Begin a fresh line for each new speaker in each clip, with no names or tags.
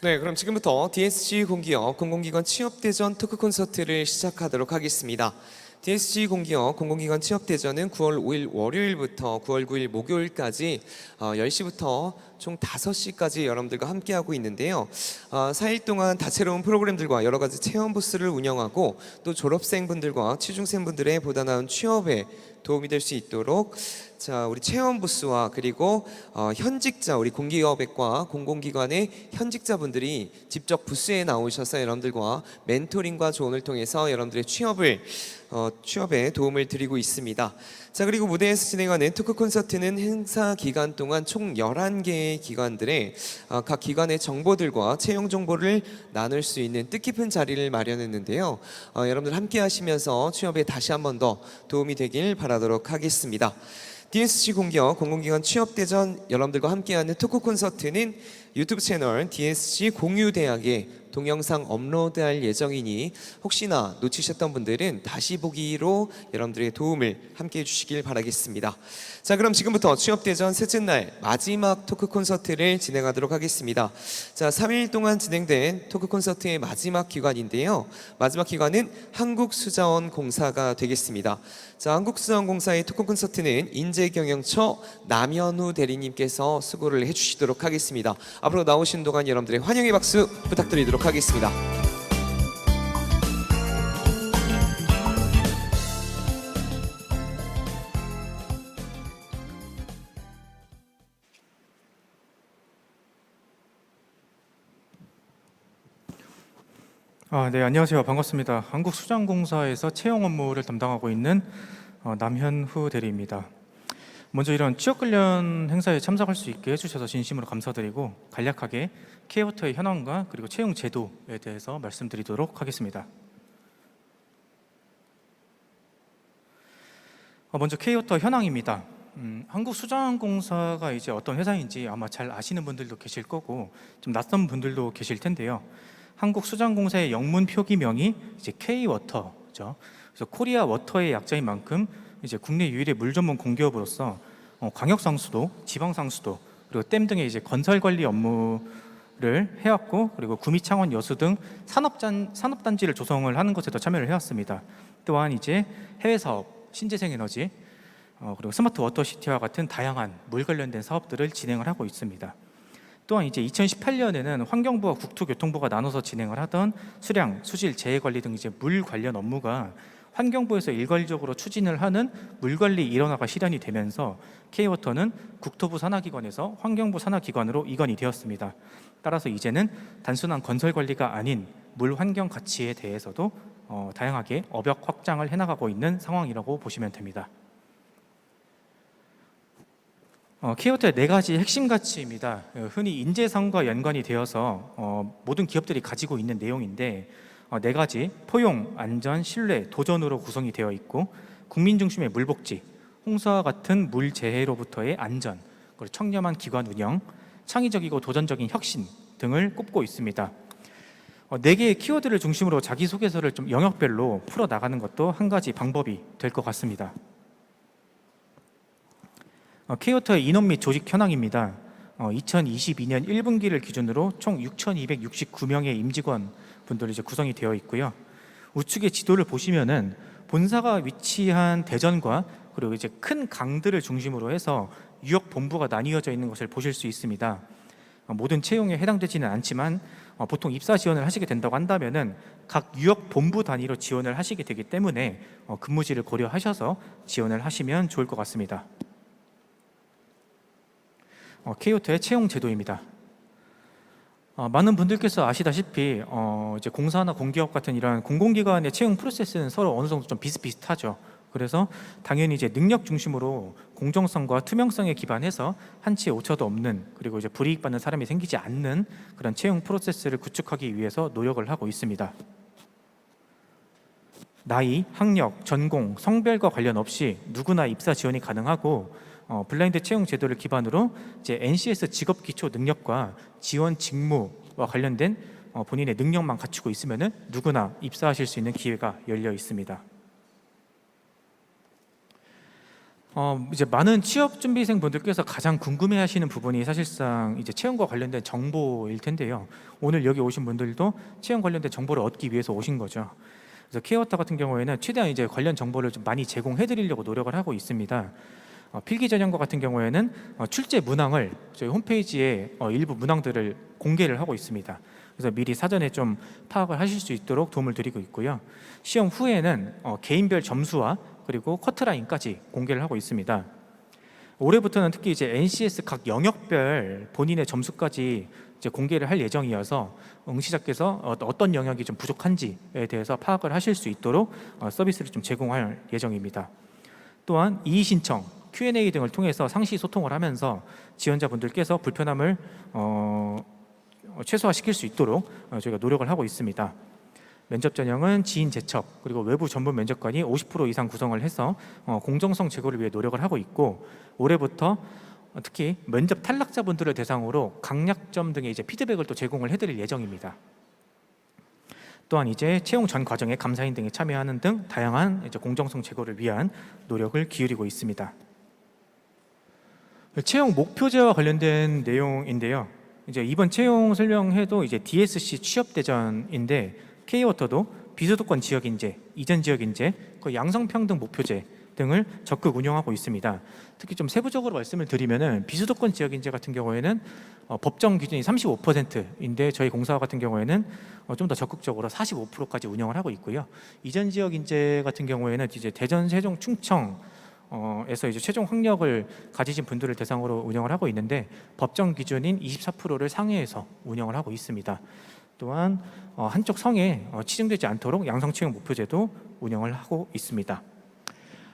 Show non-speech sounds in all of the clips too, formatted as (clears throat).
네, 그럼 지금부터 DSG 공기업 공공기관 취업대전 토크 콘서트를 시작하도록 하겠습니다. DSG 공기업 공공기관 취업대전은 9월 5일 월요일부터 9월 9일 목요일까지 어, 10시부터 총 5시까지 여러분들과 함께하고 있는데요. 어, 4일 동안 다채로운 프로그램들과 여러 가지 체험 부스를 운영하고 또 졸업생분들과 취중생분들의 보다 나은 취업에 도움이 될 수 있도록 자 우리 체험 부스와 그리고 어, 현직자 우리 공기업과 공공기관의 현직자분들이 직접 부스에 나오셔서 여러분들과 멘토링과 조언을 통해서 여러분들의 취업을 어, 취업에 도움을 드리고 있습니다. 자 그리고 무대에서 진행하는 토크 콘서트는 행사 기간 동안 총 11개의 기관들의 어, 각 기관의 정보들과 채용 정보를 나눌 수 있는 뜻깊은 자리를 마련했는데요. 어, 여러분들 함께 하시면서 취업에 다시 한 번 더 도움이 되길 바라도록 하겠습니다. DSG 공기업 공공기관 취업대전 여러분들과 함께하는 토크 콘서트는 유튜브 채널 DSG 공유대학에 동영상 업로드할 예정이니 혹시나 놓치셨던 분들은 다시 보기로 여러분들의 도움을 함께 해주시길 바라겠습니다. 자 그럼 지금부터 취업대전 셋째 날 마지막 토크 콘서트를 진행하도록 하겠습니다. 자 3일 동안 진행된 토크 콘서트의 마지막 기관인데요. 마지막 기관은 한국수자원공사가 되겠습니다. 자 한국수자원공사의 토크 콘서트는 인재경영처 남현우 대리님께서 수고를 해주시도록 하겠습니다. 앞으로 나오신 동안 여러분들의 환영의 박수 부탁드리도록 하겠습니다.
아, 네, 안녕하세요. 반갑습니다. 한국수장공사에서 채용 업무를 담당하고 있는 어, 남현후 대리입니다. 먼저 이런 취업 관련 행사에 참석할 수 있게 해주셔서 진심으로 감사드리고 간략하게 케어터의 현황과 그리고 채용 제도에 대해서 말씀드리도록 하겠습니다. 어, 먼저 케이오터 현황입니다. 음, 한국수자원공사가 이제 어떤 회사인지 아마 잘 아시는 분들도 계실 거고 좀 낯선 분들도 계실 텐데요. 한국수자원공사의 영문 표기명이 이제 K-워터죠. 그래서 코리아 워터의 약자인 만큼 이제 국내 유일의 물 전문 공기업으로서 어, 광역 상수도, 지방 상수도 그리고 댐 등의 이제 건설 관리 업무를 해왔고 그리고 구미 창원 여수 등 산업단 산업단지를 조성을 하는 것에도 참여를 해왔습니다. 또한 이제 해외 사업, 신재생 에너지 어, 그리고 스마트 워터시티와 같은 다양한 물 관련된 사업들을 진행을 하고 있습니다. 또한 이제 2018년에는 환경부와 국토교통부가 나눠서 진행을 하던 수량, 수질, 재해 관리 등 이제 물 관련 업무가 환경부에서 일괄적으로 추진을 하는 물관리 일원화가 실현이 되면서 K워터는 국토부 산하기관에서 환경부 산하기관으로 이관이 되었습니다. 따라서 이제는 단순한 건설 관리가 아닌 물 환경 가치에 대해서도 어, 다양하게 업역 확장을 해나가고 있는 상황이라고 보시면 됩니다. 어, 키워터의 네 가지 핵심 가치입니다. 어, 흔히 인재상과 연관이 되어서 어, 모든 기업들이 가지고 있는 내용인데 어, 네 가지 포용, 안전, 신뢰, 도전으로 구성이 되어 있고 국민 중심의 물복지, 홍수와 같은 물 재해로부터의 안전, 그리고 청렴한 기관 운영, 창의적이고 도전적인 혁신 등을 꼽고 있습니다. 어, 네 개의 키워드를 중심으로 자기 소개서를 좀 영역별로 풀어 나가는 것도 한 가지 방법이 될 것 같습니다. 어, K워터의 인원 및 조직 현황입니다. 어, 2022년 1분기를 기준으로 총 6,269명의 임직원 분들이 이제 구성이 되어 있고요. 우측의 지도를 보시면은 본사가 위치한 대전과 그리고 이제 큰 강들을 중심으로 해서 유역 본부가 나뉘어져 있는 것을 보실 수 있습니다. 어, 모든 채용에 해당되지는 않지만 어, 보통 입사 지원을 하시게 된다고 한다면은 각 유역 본부 단위로 지원을 하시게 되기 때문에 어, 근무지를 고려하셔서 지원을 하시면 좋을 것 같습니다. 어, K호텔의 채용 제도입니다. 어, 많은 분들께서 아시다시피 어, 이제 공사나 공기업 같은 이런 공공기관의 채용 프로세스는 서로 어느 정도 좀 비슷비슷하죠. 그래서 당연히 이제 능력 중심으로 공정성과 투명성에 기반해서 한치의 오차도 없는 그리고 이제 불이익 받는 사람이 생기지 않는 그런 채용 프로세스를 구축하기 위해서 노력을 하고 있습니다. 나이, 학력, 전공, 성별과 관련 없이 누구나 입사 지원이 가능하고 어, 블라인드 채용 제도를 기반으로 이제 NCS 직업 기초 능력과 지원 직무와 관련된 어, 본인의 능력만 갖추고 있으면은 누구나 입사하실 수 있는 기회가 열려 있습니다. 어, 이제 많은 취업 준비생 분들께서 가장 궁금해하시는 부분이 사실상 이제 채용과 관련된 정보일 텐데요. 오늘 여기 오신 분들도 채용 관련된 정보를 얻기 위해서 오신 거죠. 그래서 케어터 같은 경우에는 최대한 이제 관련 정보를 좀 많이 제공해드리려고 노력을 하고 있습니다. 어, 필기 전형과 같은 경우에는 어, 출제 문항을 저희 홈페이지에 어, 일부 문항들을 공개를 하고 있습니다. 그래서 미리 사전에 좀 파악을 하실 수 있도록 도움을 드리고 있고요. 시험 후에는 어, 개인별 점수와 그리고 커트라인까지 공개를 하고 있습니다. 올해부터는 특히 이제 NCS 각 영역별 본인의 점수까지 이제 공개를 할 예정이어서 응시자께서 어- 어떤 영역이 좀 부족한지에 대해서 파악을 하실 수 있도록 어, 서비스를 좀 제공할 예정입니다. 또한 이의 신청, Q&A 등을 통해서 상시 소통을 하면서 지원자분들께서 불편함을 어, 어, 최소화시킬 수 있도록 어, 저희가 노력을 하고 있습니다. 면접 전형은 지인 제척 그리고 외부 전문 면접관이 50% 이상 구성을 해서 어, 공정성 제고를 위해 노력을 하고 있고 올해부터 어, 특히 면접 탈락자분들을 대상으로 강약점 등의 이제 피드백을 또 제공을 해드릴 예정입니다. 또한 이제 채용 전 과정에 감사인 등이 참여하는 등 다양한 공정성 제고를 위한 노력을 기울이고 있습니다. 채용 목표제와 관련된 내용인데요. 이제 이번 채용 설명회도 이제 DSC 취업 대전인데 K워터도 비수도권 지역 인재, 이전 지역 인재, 그 양성평등 목표제 등을 적극 운영하고 있습니다. 특히 좀 세부적으로 말씀을 드리면은 비수도권 지역 인재 같은 경우에는 어, 법정 기준이 35%인데 저희 공사 같은 경우에는 어, 좀 더 적극적으로 45%까지 운영을 하고 있고요. 이전 지역 인재 같은 경우에는 이제 대전, 세종, 충청 어, 에서 이제 최종 학력을 가지신 분들을 대상으로 운영을 하고 있는데 법정 기준인 24%를 상회해서 운영을 하고 있습니다. 또한 어, 한쪽 성에 어, 치중되지 않도록 양성 채용 목표제도 운영을 하고 있습니다.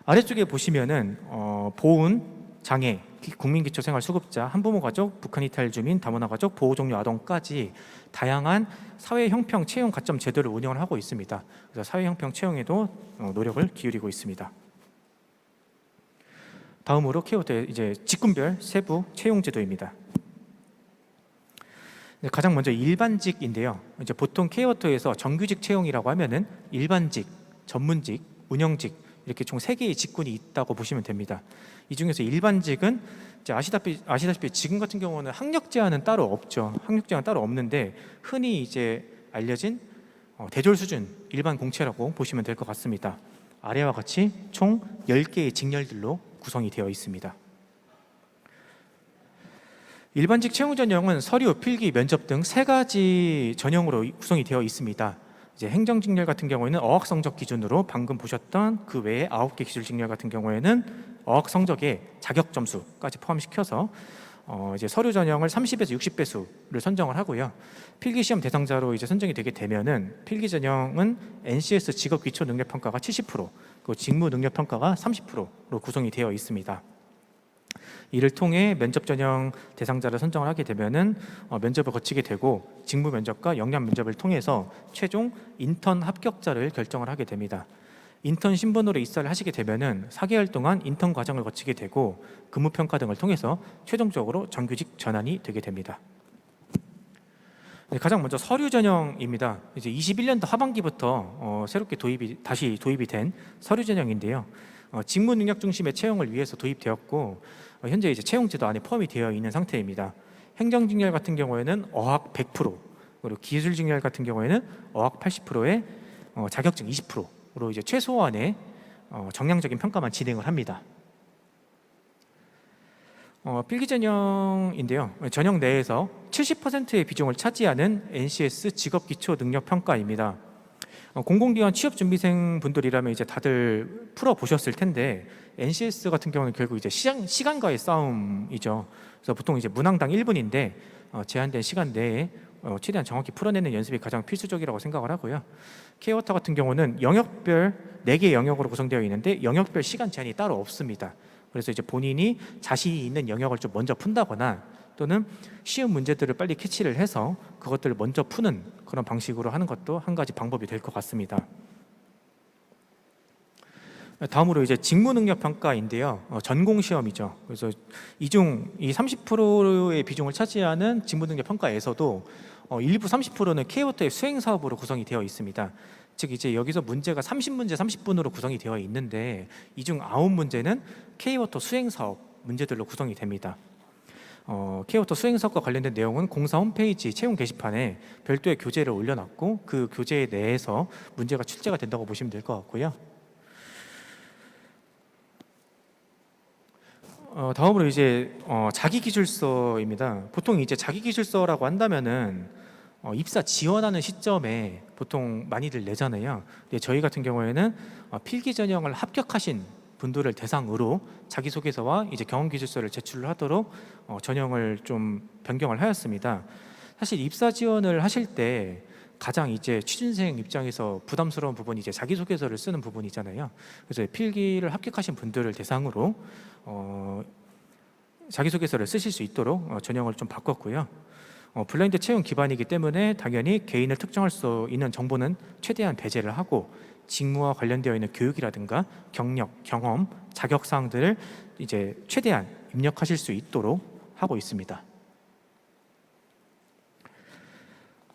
아래쪽에 보시면은 어, 보훈, 장애, 기- 국민기초생활수급자, 한부모 가족, 북한 이탈 주민, 다문화 가족, 보호 종료 아동까지 다양한 사회 형평 채용 가점 제도를 운영을 하고 있습니다. 그래서 사회 형평 채용에도 어, 노력을 기울이고 있습니다. 다음으로 케어의 이제 직군별 세부 채용 제도입니다. 네, 가장 먼저 일반직인데요. 이제 보통 케어터에서 정규직 채용이라고 하면은 일반직, 전문직, 운영직 이렇게 총 세 개의 직군이 있다고 보시면 됩니다. 이 중에서 일반직은 아시다시피 아시다시피 지금 같은 경우는 학력 제한은 따로 없죠. 학력 제한 따로 없는데 흔히 이제 알려진 어, 대졸 수준 일반 공채라고 보시면 될 것 같습니다. 아래와 같이 총 10개의 직렬들로 구성이 되어 있습니다. 일반직 채용 전형은 서류, 필기, 면접 등 세 가지 전형으로 구성이 되어 있습니다. 이제 행정 직렬 같은 경우에는 어학 성적 기준으로 방금 보셨던 그 외에 아홉 개 기술 직렬 같은 경우에는 어학 성적의 자격 점수까지 포함시켜서 어 이제 서류 전형을 30에서 60배수를 선정을 하고요. 필기 시험 대상자로 이제 선정이 되게 되면은 필기 전형은 NCS 직업 기초 능력 평가가 70%, 그리고 직무 능력 평가가 30%로 구성이 되어 있습니다. 이를 통해 면접 전형 대상자를 선정을 하게 되면은 어, 면접을 거치게 되고 직무 면접과 영양 면접을 통해서 최종 인턴 합격자를 결정을 하게 됩니다. 인턴 신분으로 입사를 하시게 되면은 4개월 동안 인턴 과정을 거치게 되고 근무 평가 등을 통해서 최종적으로 정규직 전환이 되게 됩니다. 네, 가장 먼저 서류 전형입니다. 이제 21년도 하반기부터 어, 새롭게 도입이 다시 도입이 된 서류 전형인데요. 어, 직무 능력 중심의 채용을 위해서 도입되었고 어, 현재 이제 채용제도 안에 포함이 되어 있는 상태입니다. 행정 직렬 같은 경우에는 어학 100% 그리고 기술 직렬 같은 경우에는 어학 80%에 어, 자격증 20% 로 이제 최소한의 어, 정량적인 평가만 진행을 합니다. 어, 필기 전형인데요. 전형 내에서 70%의 비중을 차지하는 NCS 직업 기초 능력 평가입니다. 어, 공공기관 취업 준비생 분들이라면 이제 다들 풀어 보셨을 텐데 NCS 같은 경우는 결국 이제 시간 시간과의 싸움이죠. 그래서 보통 이제 문항당 1분인데 어, 제한된 시간 내에 어, 최대한 정확히 풀어내는 연습이 가장 필수적이라고 생각을 하고요. 케어터 같은 경우는 영역별 4개 영역으로 구성되어 있는데 영역별 시간 제한이 따로 없습니다. 그래서 이제 본인이 자신이 있는 영역을 좀 먼저 푼다거나 또는 쉬운 문제들을 빨리 캐치를 해서 그것들을 먼저 푸는 그런 방식으로 하는 것도 한 가지 방법이 될 것 같습니다. 다음으로 이제 직무 능력 평가인데요. 어, 전공 시험이죠. 그래서 이중 이 30%의 비중을 차지하는 직무 능력 평가에서도 어, 일부 30%는 케이워터의 수행 사업으로 구성이 되어 있습니다. 즉 이제 여기서 문제가 30문제 30분으로 구성이 되어 있는데 이 중 9문제는 K워터 수행 사업 문제들로 구성이 됩니다. 어, K워터 수행 사업과 관련된 내용은 공사 홈페이지 채용 게시판에 별도의 교재를 올려놨고 그 교재 내에서 문제가 출제가 된다고 보시면 될 것 같고요. 어, 다음으로 이제 어, 자기 기술서입니다. 보통 이제 자기 기술서라고 한다면은 어, 입사 지원하는 시점에 보통 많이들 내잖아요. 근데 저희 같은 경우에는 어, 필기 전형을 합격하신 분들을 대상으로 자기소개서와 이제 경험 기술서를 제출을 하도록 어, 전형을 좀 변경을 하였습니다. 사실 입사 지원을 하실 때 가장 이제 취준생 입장에서 부담스러운 부분이 이제 자기소개서를 쓰는 부분이잖아요. 그래서 필기를 합격하신 분들을 대상으로 어, 자기소개서를 쓰실 수 있도록 어, 전형을 좀 바꿨고요. 어, 블라인드 채용 기반이기 때문에 당연히 개인을 특정할 수 있는 정보는 최대한 배제를 하고 직무와 관련되어 있는 교육이라든가 경력, 경험, 자격 사항들을 이제 최대한 입력하실 수 있도록 하고 있습니다.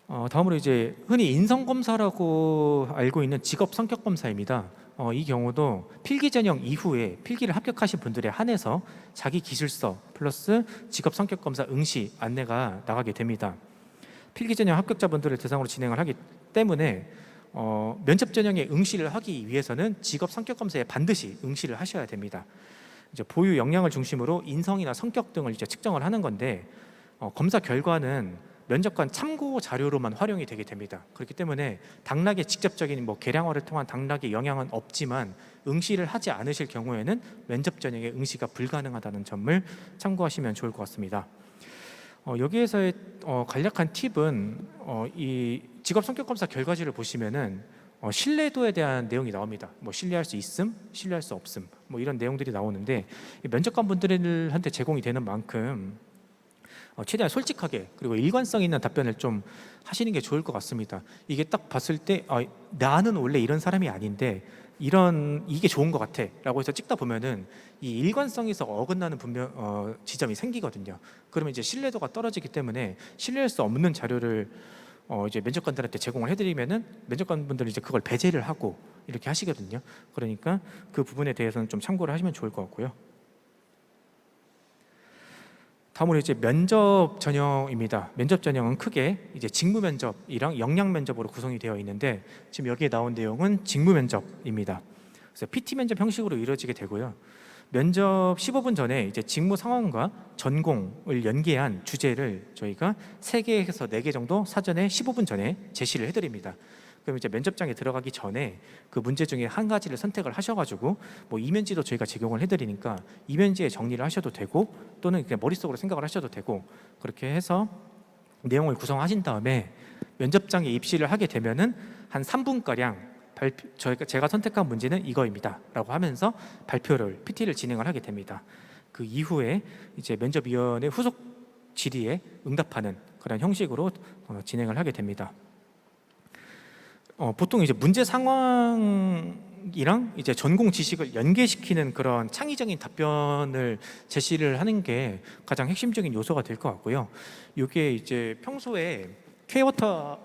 어, 다음으로 이제 흔히 인성 검사라고 알고 있는 직업 성격 검사입니다. 어, 이 경우도 필기 전형 이후에 필기를 합격하신 분들에 한해서 자기 기술서 플러스 직업 성격 검사 응시 안내가 나가게 됩니다. 필기 전형 합격자분들을 대상으로 진행을 하기 때문에 어, 면접 전형에 응시를 하기 위해서는 직업 성격 검사에 반드시 응시를 하셔야 됩니다. 이제 보유 역량을 중심으로 인성이나 성격 등을 이제 측정을 하는 건데 어, 검사 결과는 면접관 참고 자료로만 활용이 되게 됩니다. 그렇기 때문에 당락의 직접적인 뭐 계량화를 통한 당락의 영향은 없지만 응시를 하지 않으실 경우에는 면접 전형에 응시가 불가능하다는 점을 참고하시면 좋을 것 같습니다. 어, 여기에서의 어, 간략한 팁은 어, 이 직업 성격 검사 결과지를 보시면은 어, 신뢰도에 대한 내용이 나옵니다. 뭐 신뢰할 수 있음, 신뢰할 수 없음, 뭐 이런 내용들이 나오는데 이 면접관 분들한테 제공이 되는 만큼 어, 최대한 솔직하게 그리고 일관성 있는 답변을 좀 하시는 게 좋을 것 같습니다. 이게 딱 봤을 때 아, 나는 원래 이런 사람이 아닌데 이런 이게 좋은 것 같아라고 해서 찍다 보면은 이 일관성에서 어긋나는 분명 어, 지점이 생기거든요. 그러면 이제 신뢰도가 떨어지기 때문에 신뢰할 수 없는 자료를 어, 이제 면접관들한테 제공을 해드리면은 면접관분들은 이제 그걸 배제를 하고 이렇게 하시거든요. 그러니까 그 부분에 대해서는 좀 참고를 하시면 좋을 것 같고요. 다음으로 이제 면접 전형입니다. 면접 전형은 크게 이제 직무 면접이랑 역량 면접으로 구성이 되어 있는데 지금 여기에 나온 내용은 직무 면접입니다. 그래서 PT 면접 형식으로 이루어지게 되고요. 면접 15분 전에 이제 직무 상황과 전공을 연계한 주제를 저희가 3개에서 4개 정도 사전에 15분 전에 제시를 해드립니다. 그럼 이제 면접장에 들어가기 전에 그 문제 중에 한 가지를 선택을 하셔가지고 뭐 이면지도 저희가 제공을 해드리니까 이면지에 정리를 하셔도 되고 또는 그냥 머릿속으로 생각을 하셔도 되고 그렇게 해서 내용을 구성하신 다음에 면접장에 입시를 하게 되면은 한 3분 가량 발표, 저희가 제가 선택한 문제는 이거입니다라고 하면서 발표를 PT를 진행을 하게 됩니다. 그 이후에 이제 면접위원회 후속 질의에 응답하는 그런 형식으로 어, 진행을 하게 됩니다. 어, 보통 이제 문제 상황이랑 이제 전공 지식을 연계시키는 그런 창의적인 답변을 제시를 하는 게 가장 핵심적인 요소가 될 것 같고요. 이게 이제 평소에 K워터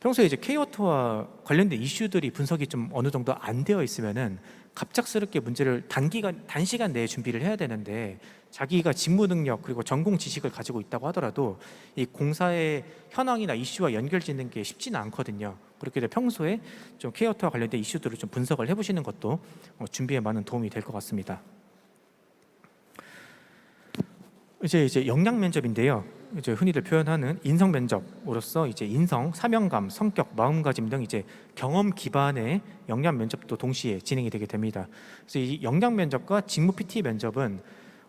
평소에 이제 K워터와 관련된 이슈들이 분석이 좀 어느 정도 안 되어 있으면은 갑작스럽게 문제를 단기간 단시간 내에 준비를 해야 되는데 자기가 직무 능력 그리고 전공 지식을 가지고 있다고 하더라도 이 공사의 현황이나 이슈와 연결짓는 게 쉽지는 않거든요. 그렇게 돼 평소에 좀 K워터와 관련된 이슈들을 좀 분석을 해보시는 것도 어, 준비에 많은 도움이 될 것 같습니다. 이제 이제 역량 면접인데요. 이제 흔히들 표현하는 인성 면접으로서 이제 인성, 사명감, 성격, 마음가짐 등 이제 경험 기반의 역량 면접도 동시에 진행이 되게 됩니다. 그래서 이 역량 면접과 직무 PT 면접은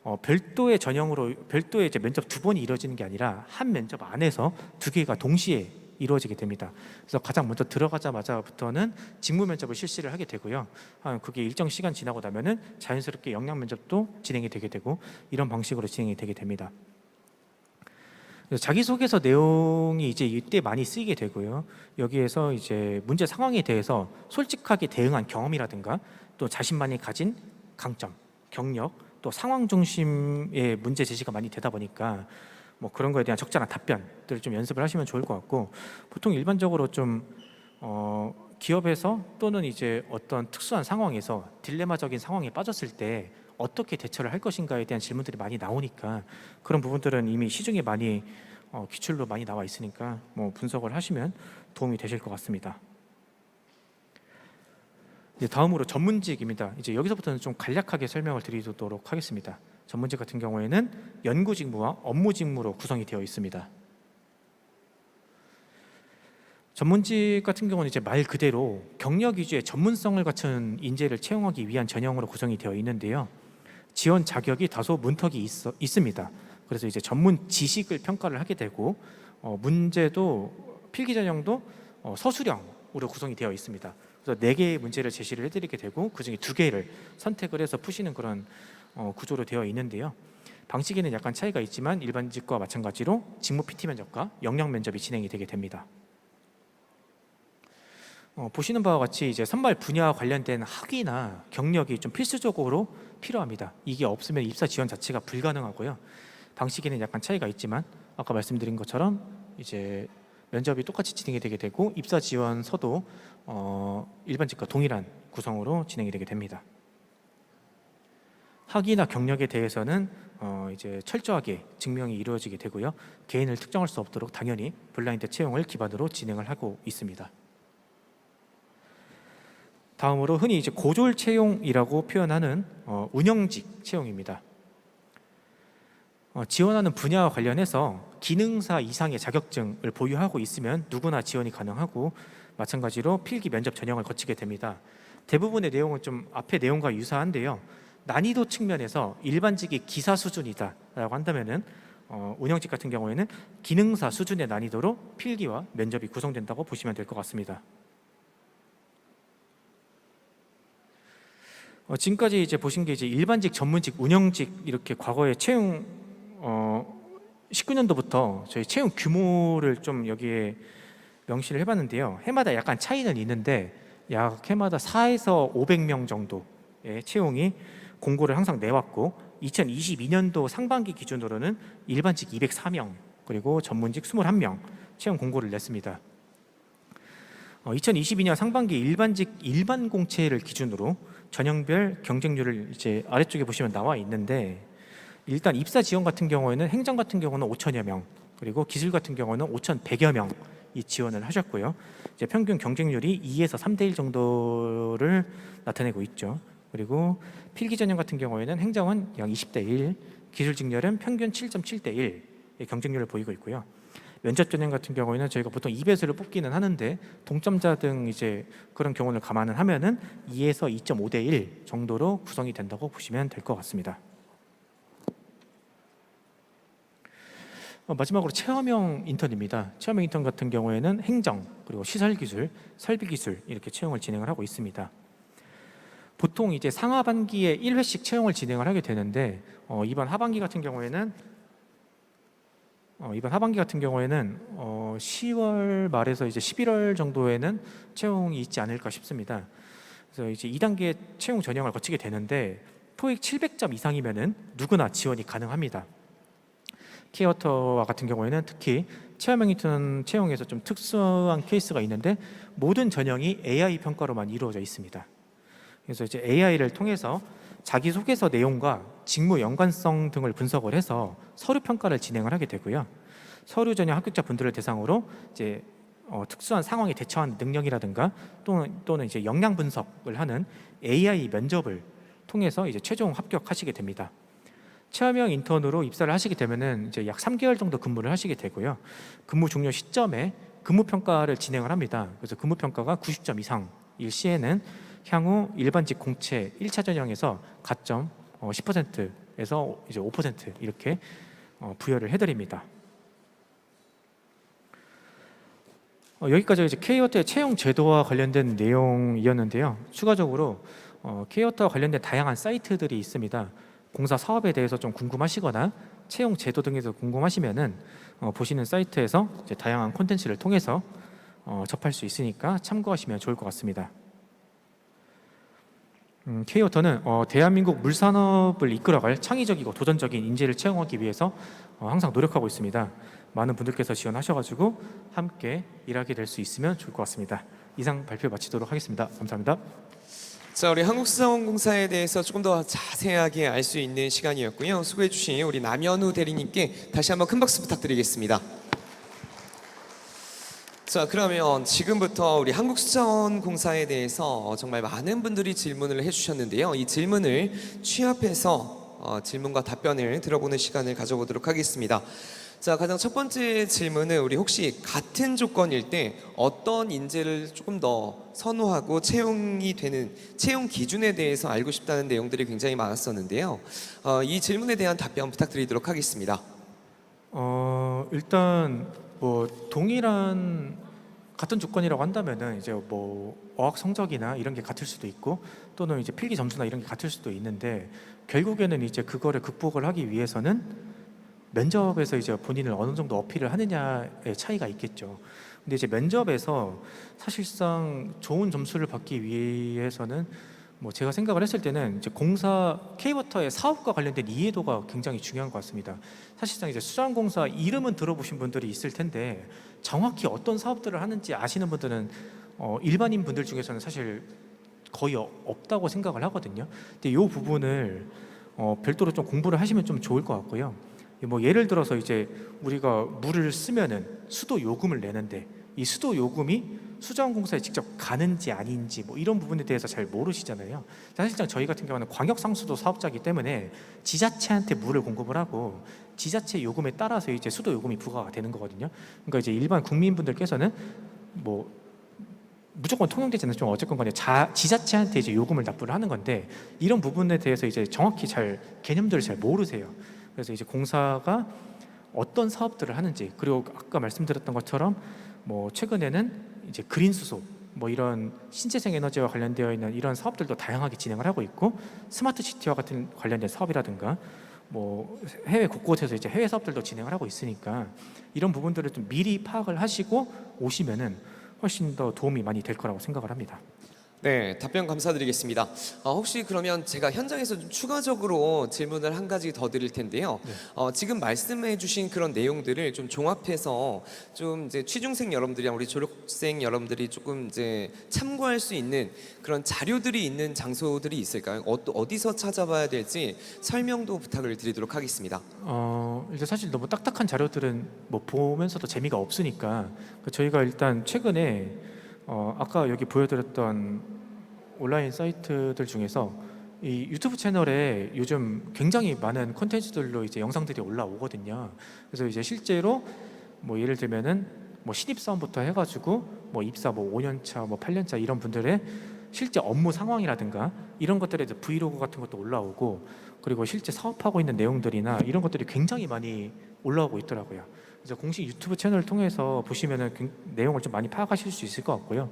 어, 별도의 전형으로 별도의 이제 면접 두 번이 이루어지는 게 아니라 한 면접 안에서 두 개가 동시에 이루어지게 됩니다. 그래서 가장 먼저 들어가자마자부터는 직무 면접을 실시를 하게 되고요. 아, 그게 일정 시간 지나고 나면은 자연스럽게 역량 면접도 진행이 되게 되고 이런 방식으로 진행이 되게 됩니다. 자기소개서 내용이 이제 이때 많이 쓰이게 되고요. 여기에서 이제 문제 상황에 대해서 솔직하게 대응한 경험이라든가 또 자신만이 가진 강점, 경력, 또 상황 중심의 문제 제시가 많이 되다 보니까 뭐 그런 거에 대한 적절한 답변들을 좀 연습을 하시면 좋을 것 같고 보통 일반적으로 좀 어, 기업에서 또는 이제 어떤 특수한 상황에서 딜레마적인 상황에 빠졌을 때 어떻게 대처를 할 것인가에 대한 질문들이 많이 나오니까 그런 부분들은 이미 시중에 많이 어, 기출로 많이 나와 있으니까 뭐 분석을 하시면 도움이 되실 것 같습니다. 이제 다음으로 전문직입니다. 이제 여기서부터는 좀 간략하게 설명을 드리도록 하겠습니다. 전문직 같은 경우에는 연구 직무와 업무 직무로 구성이 되어 있습니다. 전문직 같은 경우는 이제 말 그대로 경력 위주의 전문성을 갖춘 인재를 채용하기 위한 전형으로 구성이 되어 있는데요. 지원 자격이 다소 문턱이 있어, 있습니다. 그래서 이제 전문 지식을 평가를 하게 되고 어, 문제도 필기 전형도 어, 서술형으로 구성이 되어 있습니다. 그래서 네 개의 문제를 제시를 해드리게 되고 그 중에 두 개를 선택을 해서 푸시는 그런 어, 구조로 되어 있는데요. 방식에는 약간 차이가 있지만 일반직과 마찬가지로 직무 PT 면접과 영역 면접이 진행이 되게 됩니다. 어, 보시는 바와 같이 이제 선발 분야와 관련된 학위나 경력이 좀 필수적으로 필요합니다. 이게 없으면 입사 지원 자체가 불가능하고요. 방식에는 약간 차이가 있지만 아까 말씀드린 것처럼 이제 면접이 똑같이 진행이 되게 되고 입사 지원서도 어, 일반직과 동일한 구성으로 진행이 되게 됩니다. 학위나 경력에 대해서는 어, 이제 철저하게 증명이 이루어지게 되고요. 개인을 특정할 수 없도록 당연히 블라인드 채용을 기반으로 진행을 하고 있습니다. 다음으로 흔히 이제 고졸 채용이라고 표현하는 어, 운영직 채용입니다. 어, 지원하는 분야와 관련해서 기능사 이상의 자격증을 보유하고 있으면 누구나 지원이 가능하고 마찬가지로 필기 면접 전형을 거치게 됩니다. 대부분의 내용은 좀 앞의 내용과 유사한데요. 난이도 측면에서 일반직이 기사 수준이다라고 한다면은 어, 운영직 같은 경우에는 기능사 수준의 난이도로 필기와 면접이 구성된다고 보시면 될 것 같습니다. 어, 지금까지 이제 보신 게 이제 일반직, 전문직, 운영직 이렇게 과거에 채용 어, 19년도부터 저희 채용 규모를 좀 여기에 명시를 해봤는데요. 해마다 약간 차이는 있는데 약 해마다 4에서 500명 정도의 채용이 공고를 항상 내왔고 2022년도 상반기 기준으로는 일반직 204명 그리고 전문직 21명 채용 공고를 냈습니다. 어, 2022년 상반기 일반직 일반 공채를 기준으로 전형별 경쟁률을 이제 아래쪽에 보시면 나와 있는데 일단 입사 지원 같은 경우에는 행정 같은 경우는 5천여 명 그리고 기술 같은 경우는 5,100여 명이 지원을 하셨고요. 이제 평균 경쟁률이 2에서 3대 1 정도를 나타내고 있죠. 그리고 필기 전형 같은 경우에는 행정은 약 20대 1, 기술 직렬은 평균 7.7대 1의 경쟁률을 보이고 있고요. 면접 전형 같은 경우에는 저희가 보통 2배수를 뽑기는 하는데 동점자 등 이제 그런 경우를 감안을 하면은 2에서 2.5 대 1 정도로 구성이 된다고 보시면 될 것 같습니다. 어, 마지막으로 체험형 인턴입니다. 체험형 인턴 같은 경우에는 행정 그리고 시설 기술, 설비 기술 이렇게 채용을 진행을 하고 있습니다. 보통 이제 상하반기에 1회씩 채용을 진행을 하게 되는데 어, 이번 하반기 같은 경우에는 어, 이번 하반기 같은 경우에는 어, 10월 말에서 이제 11월 정도에는 채용이 있지 않을까 싶습니다. 그래서 이제 2단계 채용 전형을 거치게 되는데 토익 700점 이상이면은 누구나 지원이 가능합니다. 키워터와 같은 경우에는 특히 인턴 채용에서 좀 특수한 케이스가 있는데 모든 전형이 AI 평가로만 이루어져 있습니다. 그래서 이제 AI를 통해서 자기 소개서 내용과 직무 연관성 등을 분석을 해서 서류 평가를 진행을 하게 되고요. 서류 전형 합격자 분들을 대상으로 이제 어, 특수한 상황에 대처하는 능력이라든가 또는 또는 이제 역량 분석을 하는 AI 면접을 통해서 이제 최종 합격하시게 됩니다. 체험형 인턴으로 입사를 하시게 되면은 이제 약 3개월 정도 근무를 하시게 되고요. 근무 종료 시점에 근무 평가를 진행을 합니다. 그래서 근무 평가가 90점 이상일 시에는 향후 일반직 공채 1차 전형에서 가점 어, 10%에서 이제 5% 이렇게 어, 부여를 해드립니다. 어, 여기까지 이제 K워터의 채용 제도와 관련된 내용이었는데요. 추가적으로 어, K워터와 관련된 다양한 사이트들이 있습니다. 공사 사업에 대해서 좀 궁금하시거나 채용 제도 등에서 궁금하시면은 어, 보시는 사이트에서 다양한 콘텐츠를 통해서 어, 접할 수 있으니까 참고하시면 좋을 것 같습니다. 음, K워터는 어, 대한민국 물산업을 이끌어갈 창의적이고 도전적인 인재를 채용하기 위해서 어, 항상 노력하고 있습니다. 많은 분들께서 지원하셔가지고 함께 일하게 될 수 있으면 좋을 것 같습니다. 이상 발표 마치도록 하겠습니다. 감사합니다.
자, 우리 한국수자원공사에 대해서 조금 더 자세하게 알 수 있는 시간이었고요. 수고해주신 우리 남현우 대리님께 다시 한번 큰 박수 부탁드리겠습니다. 자, 그러면 지금부터 우리 한국수자원공사에 대해서 정말 많은 분들이 질문을 해주셨는데요. 이 질문을 취합해서 어, 질문과 답변을 들어보는 시간을 가져보도록 하겠습니다. 자, 가장 첫 번째 질문은 우리 혹시 같은 조건일 때 어떤 인재를 조금 더 선호하고 채용이 되는 채용 기준에 대해서 알고 싶다는 내용들이 굉장히 많았었는데요. 어, 이 질문에 대한 답변 부탁드리도록 하겠습니다.
어 일단 뭐 동일한 같은 조건이라고 한다면은 이제 뭐 어학 성적이나 이런 게 같을 수도 있고 또는 이제 필기 점수나 이런 게 같을 수도 있는데 결국에는 이제 그거를 극복을 하기 위해서는 면접에서 이제 본인을 어느 정도 어필을 하느냐의 차이가 있겠죠. 근데 이제 면접에서 사실상 좋은 점수를 받기 위해서는 뭐 제가 생각을 했을 때는 이제 공사 K워터의 사업과 관련된 이해도가 굉장히 중요한 것 같습니다. 사실상 이제 수자원공사 이름은 들어보신 분들이 있을 텐데 정확히 어떤 사업들을 하는지 아시는 분들은 어, 일반인 분들 중에서는 사실 거의 어- 없다고 생각을 하거든요. 근데 이 부분을 어, 별도로 좀 공부를 하시면 좀 좋을 것 같고요. 뭐 예를 들어서 이제 우리가 물을 쓰면은 수도 요금을 내는데 이 수도 요금이 수자원공사에 직접 가는지 아닌지 뭐 이런 부분에 대해서 잘 모르시잖아요. 사실상 저희 같은 경우는 광역 상수도 사업자이기 때문에 지자체한테 물을 공급을 하고 지자체 요금에 따라서 이제 수도 요금이 부과가 되는 거거든요. 그러니까 이제 일반 국민분들께서는 뭐 무조건 통용되지는 좀 어쨌건 간에 자, 지자체한테 이제 요금을 납부를 하는 건데 이런 부분에 대해서 이제 정확히 잘 개념들을 잘 모르세요. 그래서 이제 공사가 어떤 사업들을 하는지 그리고 아까 말씀드렸던 것처럼 뭐 최근에는 이제 그린 수소 뭐 이런 신재생 에너지와 관련되어 있는 이런 사업들도 다양하게 진행을 하고 있고 스마트 시티와 같은 관련된 사업이라든가 뭐 해외 곳곳에서 이제 해외 사업들도 진행을 하고 있으니까 이런 부분들을 좀 미리 파악을 하시고 오시면은 훨씬 더 도움이 많이 될 거라고 생각을 합니다.
네, 답변 감사드리겠습니다. 어, 혹시 그러면 제가 현장에서 좀 추가적으로 질문을 한 가지 더 드릴 텐데요.
네.
어, 지금 말씀해주신 그런 내용들을 좀 종합해서 좀 이제 취중생 여러분들이랑 우리 졸업생 여러분들이 조금 이제 참고할 수 있는 그런 자료들이 있는 장소들이 있을까요? 어, 어디서 찾아봐야 될지 설명도 부탁을 드리도록 하겠습니다.
어, 이제 사실 너무 딱딱한 자료들은 뭐 보면서도 재미가 없으니까 그 저희가 일단 최근에 어, 아까 여기 보여드렸던 온라인 사이트들 중에서 이 유튜브 채널에 요즘 굉장히 많은 콘텐츠들로 이제 영상들이 올라오거든요. 그래서 이제 실제로 뭐 예를 들면은 뭐 신입 사원부터 해가지고 뭐 입사 뭐 5년 차 뭐 8년 차 이런 분들의 실제 업무 상황이라든가 이런 것들에 대해 브이로그 같은 것도 올라오고 그리고 실제 사업하고 있는 내용들이나 이런 것들이 굉장히 많이 올라오고 있더라고요. 그래서 공식 유튜브 채널을 통해서 보시면은 굉- 내용을 좀 많이 파악하실 수 있을 것 같고요.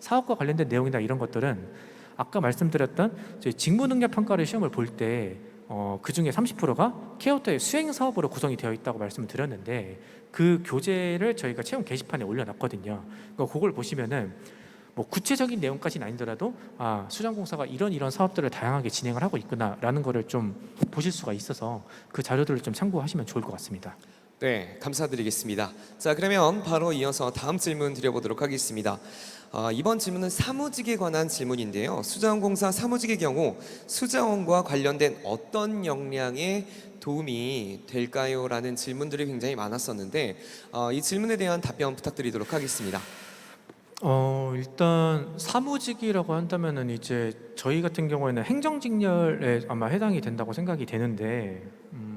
사업과 관련된 내용이나 이런 것들은 아까 말씀드렸던 저희 직무 능력 평가를 시험을 볼 때 어, 그 중에 30%가 케어터의 수행 사업으로 구성이 되어 있다고 말씀을 드렸는데 그 교재를 저희가 채용 게시판에 올려놨거든요. 그러니까 그걸 보시면은 뭐 구체적인 내용까지는 아니더라도 아 수장공사가 이런 이런 사업들을 다양하게 진행을 하고 있구나라는 거를 좀 보실 수가 있어서 그 자료들을 좀 참고하시면 좋을 것 같습니다.
네, 감사드리겠습니다. 자, 그러면 바로 이어서 다음 질문 드려보도록 하겠습니다. 어, 이번 질문은 사무직에 관한 질문인데요. 수자원공사 사무직의 경우 수자원과 관련된 어떤 역량에 도움이 될까요? 라는 질문들이 굉장히 많았었는데 어, 이 질문에 대한 답변 부탁드리도록 하겠습니다.
어 일단 사무직이라고 한다면은 이제 저희 같은 경우에는 행정직렬에 아마 해당이 된다고 생각이 되는데 음,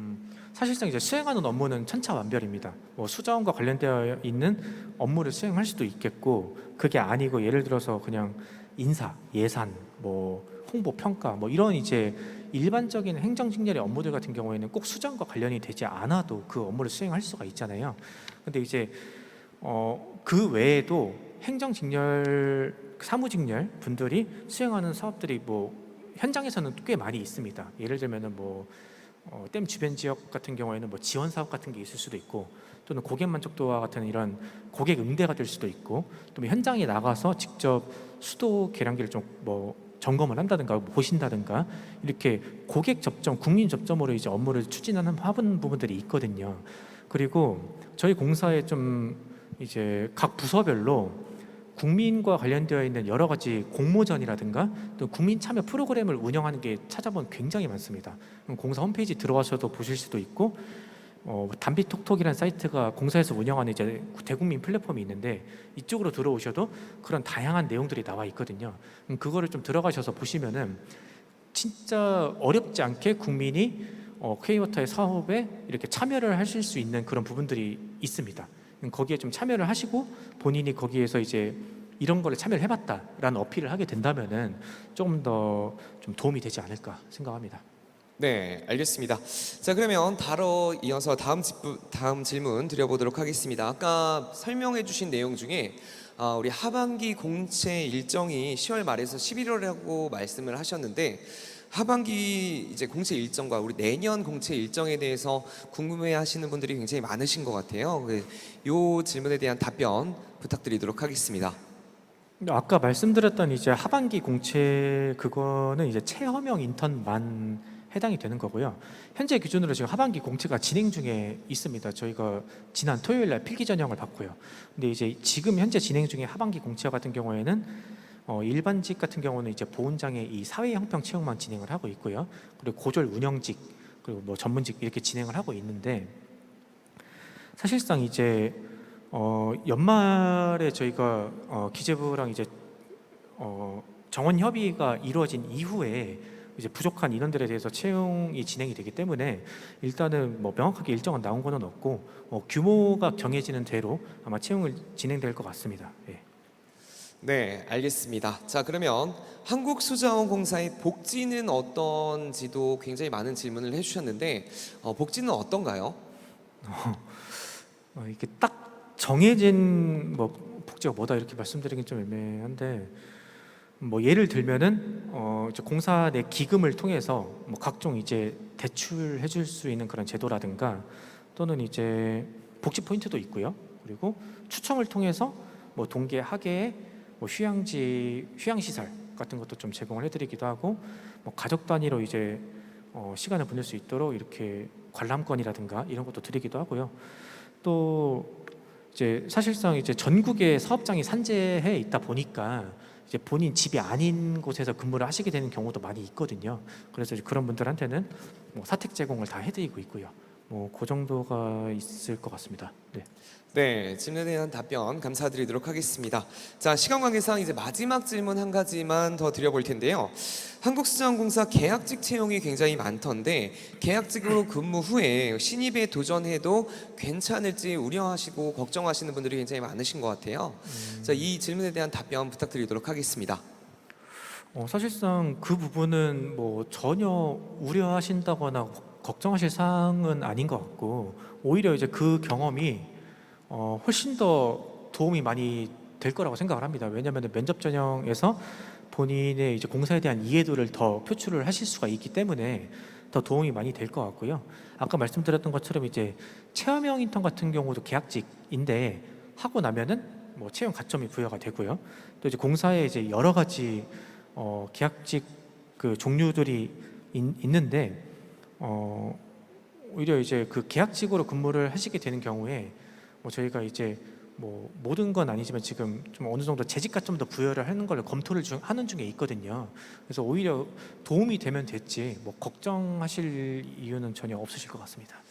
사실상 이제 수행하는 업무는 천차만별입니다. 뭐 수자원과 관련되어 있는 업무를 수행할 수도 있겠고 그게 아니고 예를 들어서 그냥 인사, 예산, 뭐 홍보 평가 뭐 이런 이제 일반적인 행정직렬의 업무들 같은 경우에는 꼭 수장과 관련이 되지 않아도 그 업무를 수행할 수가 있잖아요. 근데 이제 어, 그 외에도 행정직렬, 사무직렬 분들이 수행하는 사업들이 뭐 현장에서는 꽤 많이 있습니다. 예를 들면은 뭐 어, 댐 주변 지역 같은 경우에는 뭐 지원 사업 같은 게 있을 수도 있고 또는 고객 만족도와 같은 이런 고객 응대가 될 수도 있고 또 뭐 현장에 나가서 직접 수도 계량기를 좀 뭐 점검을 한다든가 보신다든가 이렇게 고객 접점, 국민 접점으로 이제 업무를 추진하는 하는 부분들이 있거든요. 그리고 저희 공사에 좀 이제 각 부서별로 국민과 관련되어 있는 여러 가지 공모전이라든가 또 국민 참여 프로그램을 운영하는 게 찾아보면 굉장히 많습니다. 공사 홈페이지 들어가셔도 보실 수도 있고 어, 담비톡톡이라는 사이트가 공사에서 운영하는 이제 대국민 플랫폼이 있는데 이쪽으로 들어오셔도 그런 다양한 내용들이 나와 있거든요. 그거를 좀 들어가셔서 보시면은 진짜 어렵지 않게 국민이 어, K워터의 사업에 이렇게 참여를 하실 수 있는 그런 부분들이 있습니다. 거기에 좀 참여를 하시고 본인이 거기에서 이제 이런 거를 참여를 해봤다라는 어필을 하게 된다면은 조금 더 좀 도움이 되지 않을까 생각합니다.
네, 알겠습니다. 자, 그러면 바로 이어서 다음 집, 다음 질문 드려보도록 하겠습니다. 아까 설명해주신 내용 중에 아, 우리 하반기 공채 일정이 10월 말에서 11월이라고 말씀을 하셨는데 하반기 이제 공채 일정과 우리 내년 공채 일정에 대해서 궁금해하시는 분들이 굉장히 많으신 것 같아요. 그, 요 질문에 대한 답변 부탁드리도록 하겠습니다.
아까 말씀드렸던 이제 하반기 공채 그거는 이제 체험형 인턴만 해당이 되는 거고요. 현재 기준으로 지금 하반기 공채가 진행 중에 있습니다. 저희가 지난 토요일 날 필기 전형을 받고요. 근데 이제 지금 현재 진행 중에 하반기 공채 같은 경우에는 어, 일반직 같은 경우는 이제 보훈장의 이 사회 형평 채용만 진행을 하고 있고요. 그리고 고졸 운영직 그리고 뭐 전문직 이렇게 진행을 하고 있는데 사실상 이제 어, 연말에 저희가 어, 기재부랑 이제 어, 정원 협의가 이루어진 이후에 이제 부족한 인원들에 대해서 채용이 진행이 되기 때문에 일단은 뭐 명확하게 일정은 나온 거는 없고 어, 규모가 정해지는 대로 아마 채용을 진행될 것 같습니다. 예.
네, 알겠습니다. 자, 그러면 한국수자원공사의 복지는 어떤지도 굉장히 많은 질문을 해주셨는데 어, 복지는 어떤가요?
어, 이게 딱 정해진 뭐 복지가 뭐다 이렇게 말씀드리긴 좀 애매한데 뭐 예를 들면은 어 이제 공사 내 기금을 통해서 뭐 각종 이제 대출해 줄 수 있는 그런 제도라든가 또는 이제 복지 포인트도 있고요. 그리고 추첨을 통해서 뭐 동계 하계에 뭐 휴양지 휴양 시설 같은 것도 좀 제공을 해드리기도 하고 뭐 가족 단위로 이제 어 시간을 보낼 수 있도록 이렇게 관람권이라든가 이런 것도 드리기도 하고요. 또 이제 사실상 이제 전국에 사업장이 산재해 있다 보니까 이제 본인 집이 아닌 곳에서 근무를 하시게 되는 경우도 많이 있거든요. 그래서 그런 분들한테는 뭐 사택 제공을 다 해드리고 있고요. 뭐 그 정도가 있을 것 같습니다. 네.
네, 질문에 대한 답변 감사드리도록 하겠습니다. 자, 시간 관계상 이제 마지막 질문 한 가지만 더 드려볼 텐데요. 한국수자원공사 계약직 채용이 굉장히 많던데 계약직으로 (clears throat) 근무 후에 신입에 도전해도 괜찮을지 우려하시고 걱정하시는 분들이 굉장히 많으신 것 같아요. 자, 이 질문에 대한 답변 부탁드리도록 하겠습니다.
어, 사실상 그 부분은 뭐 전혀 우려하신다거나 걱정하실 사항은 아닌 것 같고 오히려 이제 그 경험이 어, 훨씬 더 도움이 많이 될 거라고 생각을 합니다. 왜냐하면 면접 전형에서 본인의 이제 공사에 대한 이해도를 더 표출을 하실 수가 있기 때문에 더 도움이 많이 될 것 같고요. 아까 말씀드렸던 것처럼 이제 체험형 인턴 같은 경우도 계약직인데 하고 나면은 뭐 채용 가점이 부여가 되고요. 또 이제 공사에 이제 여러 가지 어, 계약직 그 종류들이 있, 있는데 어, 오히려 이제 그 계약직으로 근무를 하시게 되는 경우에 뭐 저희가 이제 뭐 모든 건 아니지만 지금 좀 어느 정도 재직 가점도 부여를 하는 걸 검토를 중, 하는 중에 있거든요. 그래서 오히려 도움이 되면 됐지 뭐 걱정하실 이유는 전혀 없으실 것 같습니다.